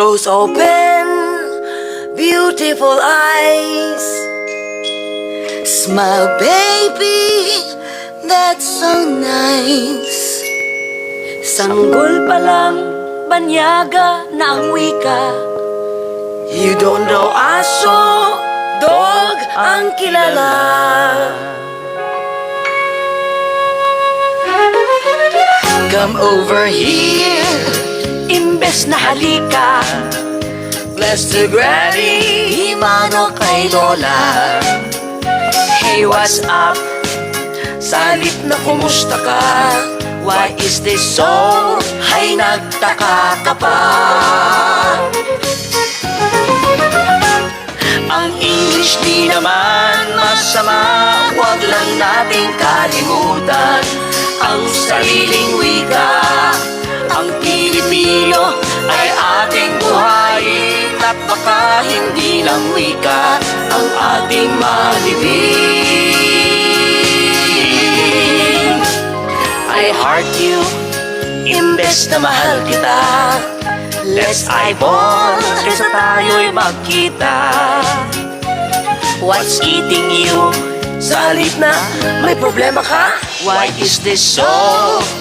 Close open, beautiful eyes. Smile, baby, that's so nice. Sanggol pa lang, banyaga na ang wika. You don't know aso, dog ang kilala. Come over here, imbes na halika. Bless the granny, himano kay Lola. Hey, what's up? Salip na kumusta ka? Why is this so? Hay nagtaka ka pa. Ang English di naman masama Huwag lang nating kalimutan Ang sariling wika Ang Pilipino At baka hindi lang wika Ang ating malibig I heart you Imbes na mahal kita Let's eyeball Kesa tayo'y magkita What's eating you? Sa na may problema ka? Why is this so?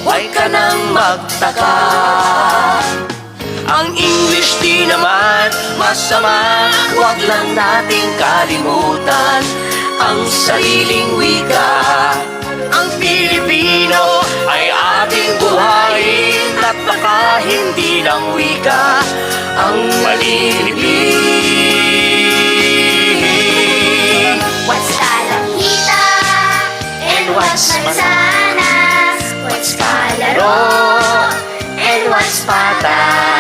Huwag ka nang magtaka Ang English di naman masama Huwag lang nating kalimutan Ang sariling wika Ang Pilipino ay ating buhayin At baka hindi lang wika Ang malilibig What's kalanghita? And what's mansanas? What's kalaro? And what's patas?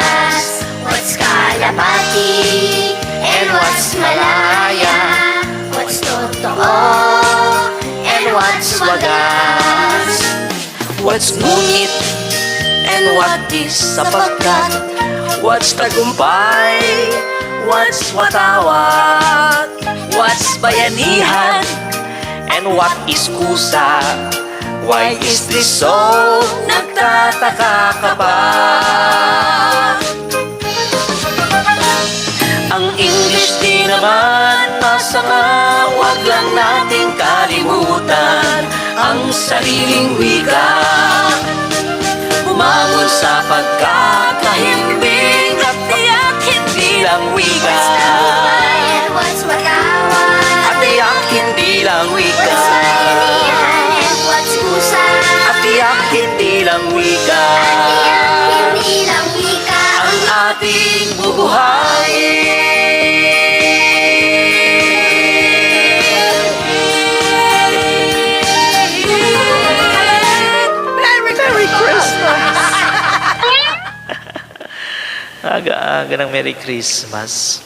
What's ngunit and what is sapagkat. What's tagumpay? What's watawat What's bayanihan? And what is kusa? Why is this so Nagtataka ka ba? Ang English di naman masama Huwag lang nating kalimutan Ang sariling wika Bumangon sa pagkakahimbing At tiyak hindi lang wika? At tiyak hindi lang wika? At Tiyak hindi lang wika Ang ating bubuhayin Aga-aga ng Merry Christmas.